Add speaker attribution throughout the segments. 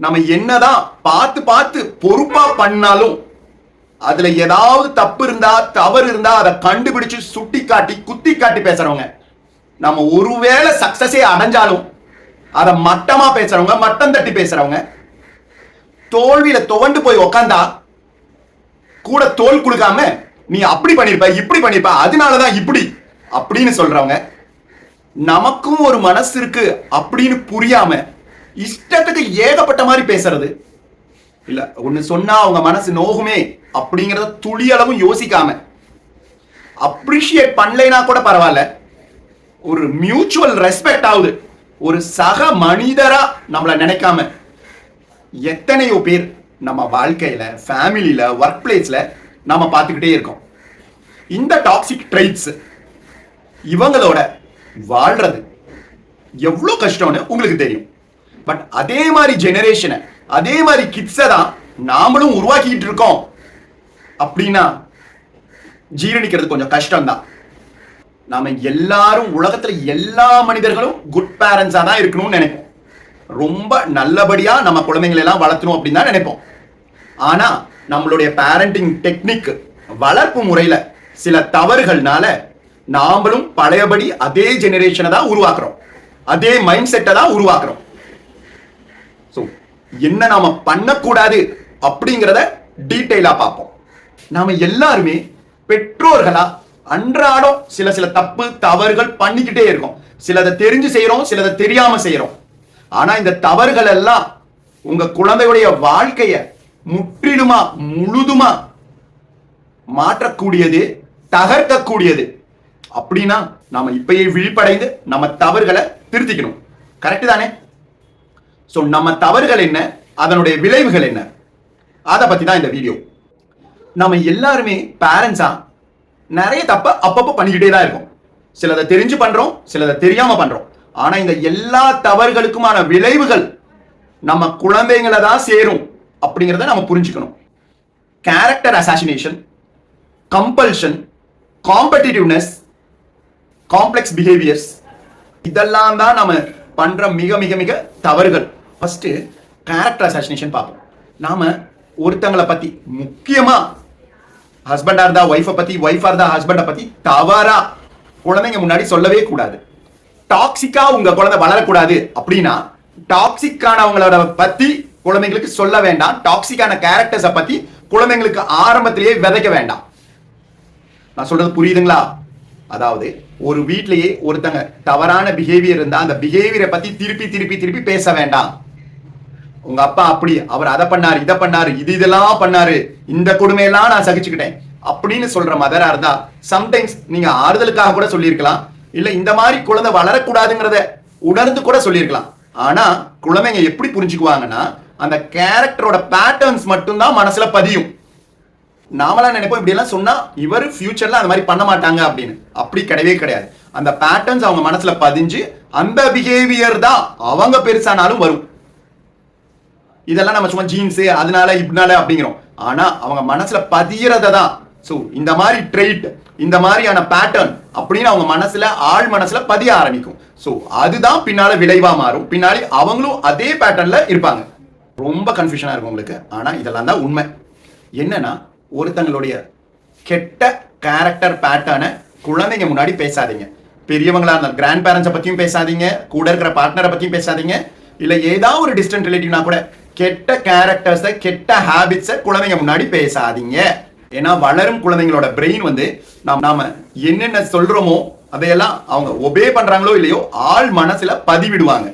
Speaker 1: நம்ம என்னதான் பார்த்து பார்த்து பொறுப்பா பண்ணாலும் அதுல ஏதாவது தப்பு இருந்தா தவறு இருந்தா அதை கண்டுபிடிச்சு சுட்டி காட்டி குத்தி காட்டி பேசுறவங்க. நம்ம ஒருவேளை சக்சஸே அடைஞ்சாலும் அதை மட்டமா பேசுறவங்க மட்டம் தட்டி பேசுறவங்க தோல்வியில துவண்டு போய் உக்காந்தா கூட தோல் கொடுக்காம நீ அப்படி பண்ணிருப்ப இப்படி பண்ணிருப்ப அதனாலதான் இப்படி அப்படின்னு சொல்றவங்க. நமக்கும் ஒரு மனசு இருக்கு அப்படின்னு புரியாம இஷ்டத்துக்கு ஏகப்பட்ட மாதிரி பேசுறது. இல்ல ஒண்ணு சொன்னா அவங்க மனசு நோகுமே அப்படிங்கறத துளி அளவும் யோசிக்காம அப்ரிஷியேட் பண்ணலைனா கூட பரவாயில்ல. ஒரு மியூச்சுவல் ரெஸ்பெக்ட் ஆகுது. ஒரு சக மனிதரா நம்மள நினைக்காம எத்தனையோ பேர் நம்ம வாழ்க்கையில ஃபேமிலியில ஒர்க் பிளேஸ்ல நாம பார்த்துக்கிட்டே இருக்கோம். இந்த டாக்ஸிக் ட்ரைட்ஸ் இவங்களோட வாழ்றது எவ்வளோ கஷ்டம்னு உங்களுக்கு தெரியும். பட் அதே மாதிரி ஜெனரேஷனை அதே மாதிரி கிட்ஸை தான் நாமளும் உருவாக்கிட்டு இருக்கோம். அப்படின்னா ஜீரணிக்கிறது கொஞ்சம் கஷ்டம்தான். நாம எல்லாரும் உலகத்துல எல்லா மனிதர்களும் குட் பேரண்ட்ஸா தான் இருக்கணும்னு நினைப்போம். ரொம்ப நல்லபடியா நம்ம குழந்தைங்களை எல்லாம் வளர்த்தணும் அப்படின்னு தான் நினைப்போம். ஆனா நம்மளுடைய பேரண்டிங் டெக்னிக் வளர்ப்பு முறையில சில தவறுகள்னால நாமளும் பழையபடி அதே ஜெனரேஷனை தான் உருவாக்குறோம். அதே மைண்ட் செட்டை தான் உருவாக்குறோம். என்ன நாம பண்ணக்கூடாது அப்படிங்கிறத டீட்டெயிலா பார்ப்போம். நாம எல்லாருமே பெற்றோர்களா அன்றாடம் சில சில தப்பு தவறுகள் பண்ணிக்கிட்டே இருக்கோம். சிலதை தெரிஞ்சு செய்யறோம் சிலதை தெரியாம செய்யறோம் ஆனா இந்த தவறுகள் எல்லாம் உங்க குழந்தையுடைய வாழ்க்கைய முற்றிலுமா முழுதுமா மாற்றக்கூடியது தகர்க்கக்கூடியது. அப்படின்னா நாம இப்பயே விழிப்படைந்து நம்ம தவறுகளை திருத்திக்கணும். கரெக்ட் தானே? ஸோ நம்ம தவறுகள் என்ன? அதனுடைய விளைவுகள் என்ன? அதை பற்றி தான் இந்த வீடியோ நம்ம எல்லாருமே பேரண்ட்ஸாக நிறைய தப்பை அப்பப்போ பண்ணிக்கிட்டே தான் இருக்கோம். சிலதை தெரிஞ்சு பண்ணுறோம் சிலதை தெரியாமல் பண்ணுறோம் ஆனால் இந்த எல்லா தவறுகளுக்குமான விளைவுகள் நம்ம குழந்தைங்களை தான் சேரும் அப்படிங்கிறத நம்ம புரிஞ்சுக்கணும். Character assassination compulsion competitiveness complex behaviours இதெல்லாம் தான் நம்ம பண்ணுற மிக மிக மிக தவறுகள். ஃபஸ்ட்டு கேரக்டர் அசாசினேஷன் பார்ப்போம். நாம் ஒருத்தங்களை பற்றி முக்கியமாக ஹஸ்பண்டாக இருந்தால் ஒய்ஃபை பற்றி ஒய்ஃபாக இருந்தால் ஹஸ்பண்டை பற்றி தவறாக குழந்தைங்க முன்னாடி சொல்லவே கூடாது. டாக்ஸிக்காக உங்கள் குழந்தை வளரக்கூடாது அப்படின்னா டாக்ஸிக்கானவங்களோட பற்றி குழந்தைங்களுக்கு சொல்ல வேண்டாம். டாக்ஸிக்கான கேரக்டர்ஸை பற்றி குழந்தைங்களுக்கு ஆரம்பத்திலேயே விதைக்க வேண்டாம். நான் சொல்கிறது புரியுதுங்களா? அதாவது ஒரு வீட்லயே ஒருத்தங்க தவறான பிஹேவியர் இருந்தால் அந்த பிஹேவியரை பற்றி திருப்பி திருப்பி திருப்பி பேச வேண்டாம். உங்க அப்பா அப்படி அவர் அதை பண்ணாரு இதை பண்ணாரு இது இதெல்லாம் பண்ணாரு. இந்த கொடுமையெல்லாம் நான் சகிச்சுக்கிட்டேன். அப்படின்னு சொல்ற மதரா இருந்தா சம்டைம்ஸ் நீங்க ஆறுதலுக்காக கூட சொல்லியிருக்கலாம். இல்ல இந்த மாதிரி குழந்தை வளரக்கூடாதுங்கிறத உணர்ந்து கூட சொல்லியிருக்கலாம். ஆனா குழந்தைங்க எப்படி புரிஞ்சுக்குவாங்கன்னா அந்த கேரக்டரோட பேட்டர்ன்ஸ் மட்டும்தான் மனசுல பதியும். நாமலாம் நினைப்போம் இப்படி எல்லாம் சொன்னா இவர் ஃபியூச்சர்ல அந்த மாதிரி பண்ண மாட்டாங்க அப்படின்னு. அப்படி கிடையவே கிடையாது. அந்த பேட்டர்ன்ஸ் அவங்க மனசுல பதிஞ்சு அந்த பிஹேவியர் தான் அவங்க பெருசானாலும் வரும். இதெல்லாம் நம்ம சும்மா ஜீன்ஸு அதனால இப்படினால அப்படிங்கிறோம். ஆனால் அவங்க மனசில் பதியறத தான் ஸோ இந்த மாதிரி ட்ரெயிட் இந்த மாதிரியான பேட்டர்ன் அப்படின்னு அவங்க மனசில் ஆழ் மனசில் பதிய ஆரம்பிக்கும். ஸோ அதுதான் பின்னால் விளைவாக மாறும். பின்னாடி அவங்களும் அதே பேட்டர்னில் இருப்பாங்க. ரொம்ப கன்ஃபியூஷனாக இருக்கும் உங்களுக்கு. ஆனால் இதெல்லாம் தான் உண்மை. என்னன்னா ஒருத்தங்களுடைய கெட்ட கேரக்டர் பேட்டர்னை குழந்தைங்க முன்னாடி பேசாதீங்க. பெரியவங்களா இருந்தால் கிராண்ட் பேரண்ட்ஸை பற்றியும் பேசாதீங்க. கூட இருக்கிற பார்ட்னரை பற்றியும் பேசாதீங்க. இல்லை ஏதாவது ஒரு டிஸ்டன்ட் ரிலேட்டிவ்னா கூட கெட்ட கேரக்டர்ஸை கெட்ட ஹேபிட்ஸை குழந்தைங்க முன்னாடி பேசாதீங்க. ஏன்னா வளரும் குழந்தைங்களோட பிரெயின் வந்து நாம் நாம என்னென்ன சொல்றோமோ அதையெல்லாம் அவங்க ஒபே பண்றாங்களோ இல்லையோ ஆள் மனசுல பதிவிடுவாங்க.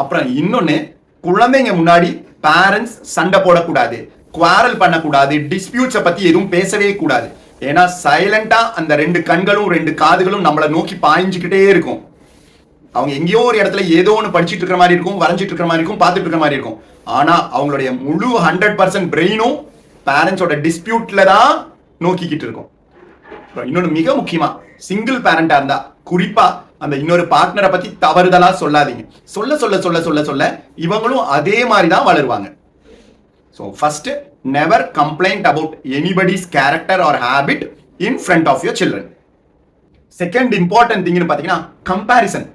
Speaker 1: அப்புறம் இன்னொன்னு குழந்தைங்க முன்னாடி பேரண்ட்ஸ் சண்டை போடக்கூடாது குவாரல் பண்ணக்கூடாது டிஸ்பியூட்ஸை பத்தி எதுவும் பேசவே கூடாது. ஏன்னா சைலண்டா அந்த ரெண்டு கண்களும் ரெண்டு காதுகளும் நம்மளை நோக்கி பாய்ஞ்சுக்கிட்டே இருக்கும். அவங்க எங்கேயோ ஒரு இடத்துல ஏதோ ஒன்று படிச்சுட்டு இருக்கிற மாதிரி இருக்கும் வரைஞ்சிட்டு இருக்கிற மாதிரி இருக்கும் பார்த்துட்டு இருக்கிற மாதிரி இருக்கும். ஆனால் அவங்களுடைய முழு ஹண்ட்ரட் பர்சன்ட் பிரெயினும் பேரண்ட்ஸோட டிஸ்பியூட்ல தான் நோக்கிக்கிட்டு இருக்கும். இன்னொன்று மிக முக்கியமாக சிங்கிள் பேரண்டாக இருந்தால் குறிப்பாக அந்த இன்னொரு பார்ட்னரை பற்றி தவறுதலாக சொல்லாதீங்க. சொல்ல சொல்ல சொல்ல சொல்ல சொல்ல இவங்களும் அதே மாதிரி தான் வளருவாங்க. So first never complaint about anybody's character or habit in front of your children second important திங்னு பார்த்தீங்கன்னா கம்பேரிசன்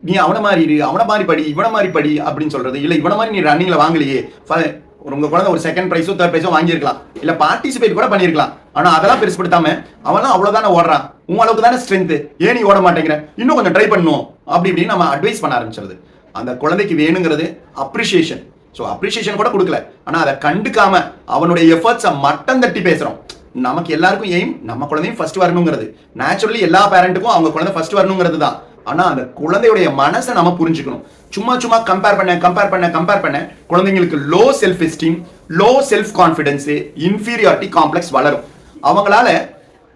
Speaker 1: நீ அவனை மாதிரி இரு அவனை மாதிரி படி இவனை மாதிரி படி அப்படின்னு சொல்றது. இல்லை இவனை மாதிரி நீ ரன்னிங்ல வாங்கலையே. ஃப- உங்க குழந்தை ஒரு செகண்ட் ப்ரைஸோ தேர்ட் ப்ரைஸோ வாங்கியிருக்கலாம். இல்ல பார்ட்டிசிபேட் கூட பண்ணியிருக்கலாம். ஆனா அதெல்லாம் பெருசுப்படுத்தாம அவன்லாம் அவ்வளவுதானே ஓடுறான். உன் அளவுக்கு தானே ஸ்ட்ரென்த் ஏன் நீ ஓட மாட்டேங்கிற? இன்னும் கொஞ்சம் ட்ரை பண்ணும். அப்படி இப்படின்னு நம்ம அட்வைஸ் பண்ண ஆரம்பிச்சிருது. அந்த குழந்தைக்கு வேணுங்கிறது அப்ரிசியேஷன் ஸோ அப்ரிசியேஷன் கூட கொடுக்கல. ஆனா அதை கண்டுக்காம அவனுடைய எஃபர்ட்ஸை மட்டம் தட்டி பேசுறோம். நமக்கு எல்லாருக்கும் எய்ம் நம்ம குழந்தையும் ஃபர்ஸ்ட் வரணுங்கிறது. நேச்சுரலி எல்லா பேரண்ட்டுக்கும் அவங்க குழந்தை ஃபர்ஸ்ட் வரணுங்கிறது தான். ஆனா அந்த குழந்தையுடைய மனசை நம்ம புரிஞ்சுக்கணும். சும்மா சும்மா கம்பேர் பண்ண கம்பேர் பண்ண கம்பேர் பண்ண குழந்தைங்களுக்கு low self esteem low self confidence inferiority complex வளரும். அவங்களால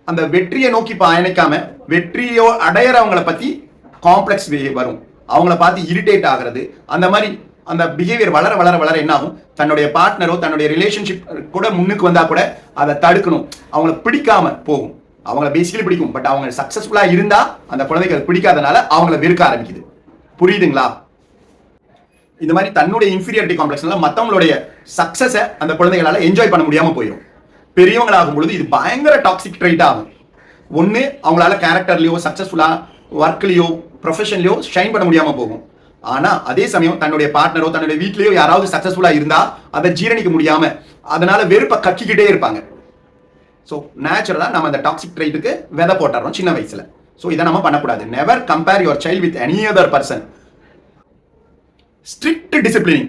Speaker 1: அந்த வெற்றியை நோக்கி பயணிக்காம வெற்றியோ அடையிறவங்கள பத்தி காம்ப்ளெக்ஸ் வரும். அவங்கள பார்த்து இரிட்டேட் ஆகிறது. அந்த மாதிரி அந்த பிஹேவியர் வளர வளர வளர என்ன ஆகும்? தன்னுடைய பார்ட்னரோ தன்னுடைய ரிலேஷன்ஷிப் கூட முன்னுக்கு வந்தா கூட அதை தடுக்கணும். அவங்கள பிடிக்காம போகும். அவங்கள பேசிக்கலி பிடிக்கும். பட் அவங்க சக்ஸஸ்ஃபுல்லாக இருந்தால் அந்த குழந்தைக்கு அது பிடிக்காதனால அவங்கள வெறுக்க ஆரம்பிக்குது. புரியுதுங்களா? இந்த மாதிரி தன்னுடைய இன்ஃபீரியாரிட்டி காம்ப்ளெக்ஸ்னால மற்றவங்களுடைய சக்ஸஸை அந்த குழந்தைகளால் என்ஜாய் பண்ண முடியாமல் போயிடும் பெரியவங்களாகும் பொழுது இது பயங்கர டாக்ஸிக் ட்ரைட் ஆகும். ஒன்று அவங்களால கேரக்டர்லையோ சக்ஸஸ்ஃபுல்லாக ஒர்க்லையோ ப்ரொஃபஷன்லையோ ஷைன் பண்ண முடியாமல் போகும். ஆனால் அதே சமயம் தன்னுடைய பார்ட்னரோ தன்னுடைய வீட்லேயோ யாராவது சக்ஸஸ்ஃபுல்லாக இருந்தால் அதை ஜீரணிக்க முடியாமல் அதனால வெறுப்பை கக்கிக்கிட்டே இருப்பாங்க. ஸோ நேச்சுரலாக நம்ம அந்த டாக்ஸிக் ட்ரைட்டுக்கு விதை போட்டுறோம் சின்ன வயசில். ஸோ இதை நம்ம பண்ணக்கூடாது. Never compare your child with any other person strict disciplining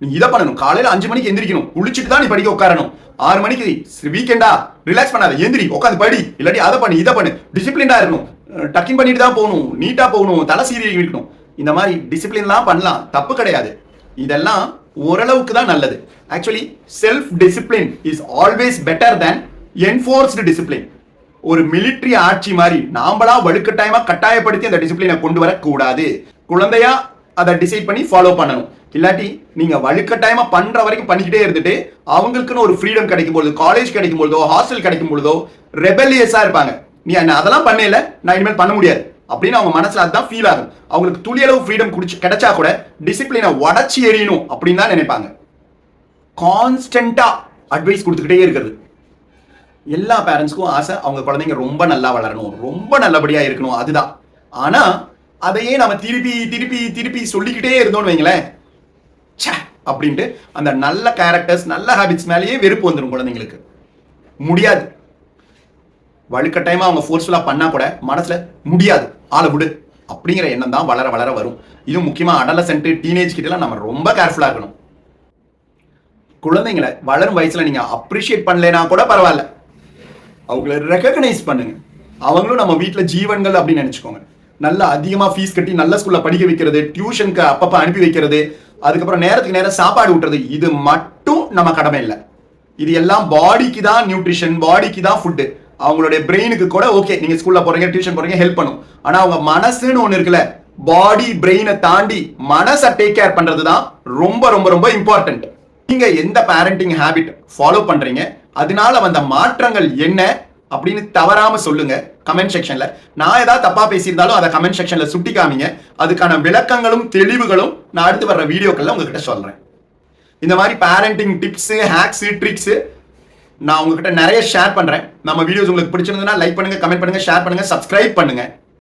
Speaker 1: நீ இதை பண்ணணும். காலையில் அஞ்சு மணிக்கு எந்திரிக்கணும். குளிச்சுட்டு தான் நீ படிக்க உட்காரணும். ஆறு மணிக்கு வீக்கெண்டா ரிலாக்ஸ் பண்ணாத. எந்திரி உட்காந்து படி. இல்லாட்டி அதை பண்ணு இதை பண்ணு. டிசிப்ளின்டா இருக்கணும். டக்கிங் பண்ணிட்டு தான் போகணும். நீட்டாக போகணும். தலை சீரிய இருக்கணும். இந்த மாதிரி டிசிப்ளின்லாம் பண்ணலாம். தப்பு கிடையாது. இதெல்லாம் ஓரளவுக்கு தான் நல்லது. Actually self discipline is always better than enforced discipline ஒரு மிலிட்ரி ஆட்சி மாதிரி நாமளா வலுக்கட்டாயமா கட்டாயப்படுத்தி அந்த டிசிப்ளினை கொண்டு வரக்கூடாது. குழந்தையா அதை டிசைட் பண்ணி ஃபாலோ பண்ணணும். இல்லாட்டி நீங்க வலுக்கட்டாயமா பண்ற வரைக்கும் பண்ணிக்கிட்டே இருந்துட்டு அவங்களுக்குன்னு ஒரு ஃப்ரீடம் கிடைக்கும் பொழுது காலேஜ் கிடைக்கும் பொழுதோ ஹாஸ்டல் கிடைக்கும் பொழுதோ ரெபல்லியஸா இருப்பாங்க. நீ என்ன அதெல்லாம் பண்ணல? நான் இனிமேல் பண்ண முடியாது. அப்படின்னு அவங்க மனசுல அதுதான் ஃபீல் ஆகும். அவங்களுக்கு துளியளவு ஃப்ரீடம் குடிச்சு கிடைச்சா கூட டிசிப்ளினை உடச்சி எறியணும் அப்படின்னு தான் நினைப்பாங்க. கான்ஸ்டன்டா அட்வைஸ் கொடுத்துக்கிட்டே இருக்கிறது. எல்லா பேரண்ட்ஸ்க்கும் ஆசை அவங்க குழந்தைங்க ரொம்ப நல்லா வளரணும். ரொம்ப நல்லபடியாக இருக்கணும். அதுதான். ஆனால் அதையே நம்ம திருப்பி திருப்பி திருப்பி சொல்லிக்கிட்டே இருந்தோம்னு வைங்களேன். சே அப்படின்ட்டு அந்த நல்ல கேரக்டர்ஸ் நல்ல ஹாபிட்ஸ் மேலேயே வெறுப்பு வந்துடும் குழந்தைங்களுக்கு. முடியாது. வழுக்கட்டாயமாக அவங்க ஃபோர்ஸ்ஃபுல்லாக பண்ணால் கூட மனசில் முடியாது. ஆளை விடு. அப்படிங்கிற எண்ணம் தான் வளர வளர வரும். இது முக்கியமாக அடலசென்ட் டீனேஜ் கிட்டலாம் நம்ம ரொம்ப கேர்ஃபுல்லாக இருக்கணும். குழந்தைங்களை வளரும் வயசில் நீங்கள் அப்ரிஷியேட் பண்ணலைனா கூட பரவாயில்ல. அவங்கள ரெக்கக்னைஸ் பண்ணுங்க. அவங்களும் நம்ம வீட்டில் ஜீவன்கள் அப்படின்னு நினச்சிக்கோங்க. நல்லா அதிகமாக ஃபீஸ் கட்டி நல்ல ஸ்கூலில் படிக்க வைக்கிறது டியூஷனுக்கு அப்பப்போ அனுப்பி வைக்கிறது அதுக்கப்புறம் நேரத்துக்கு நேரம் சாப்பாடு விட்டுறது இது மட்டும் நம்ம கடமை இல்லை. இது எல்லாம் பாடிக்கு தான் நியூட்ரிஷன் பாடிக்கு தான் ஃபுட்டு அவங்களுடைய பிரெயினுக்கு கூட ஓகே நீங்கள் ஸ்கூலில் போகிறீங்க டியூஷன் போகிறீங்க ஹெல்ப் பண்ணும். ஆனால் அவங்க மனசுன்னு ஒன்று இருக்குல்ல பாடி பிரெயினை தாண்டி மனசை டேக் கேர் பண்ணுறது தான் ரொம்ப ரொம்ப ரொம்ப இம்பார்ட்டன்ட் நீங்கள் எந்த பேரண்டிங் ஹாபிட் ஃபாலோ பண்ணுறீங்க அதனால வந்த மாற்றங்கள் என்ன அப்படின்னு தவறாம சொல்லுங்க கமெண்ட் செக்ஷன்ல நான் ஏதாவது தப்பா பேசியிருந்தாலும் அதை கமெண்ட் செக்ஷன்ல சுட்டி காமிங்க அதுக்கான விளக்கங்களும் தெளிவுகளும் நான் அடுத்து வர்ற வீடியோக்கள்ல உங்ககிட்ட சொல்றேன். இந்த மாதிரி பேரண்டிங் டிப்ஸ் ஹேக்ஸ் ட்ரிக்ஸ் நான் உங்ககிட்ட நிறைய ஷேர் பண்றேன். நம்ம வீடியோஸ் உங்களுக்கு பிடிச்சிருந்ததுன்னா லைக் பண்ணுங்க கமெண்ட் பண்ணுங்க ஷேர் பண்ணுங்க சப்ஸ்கிரைப் பண்ணுங்க.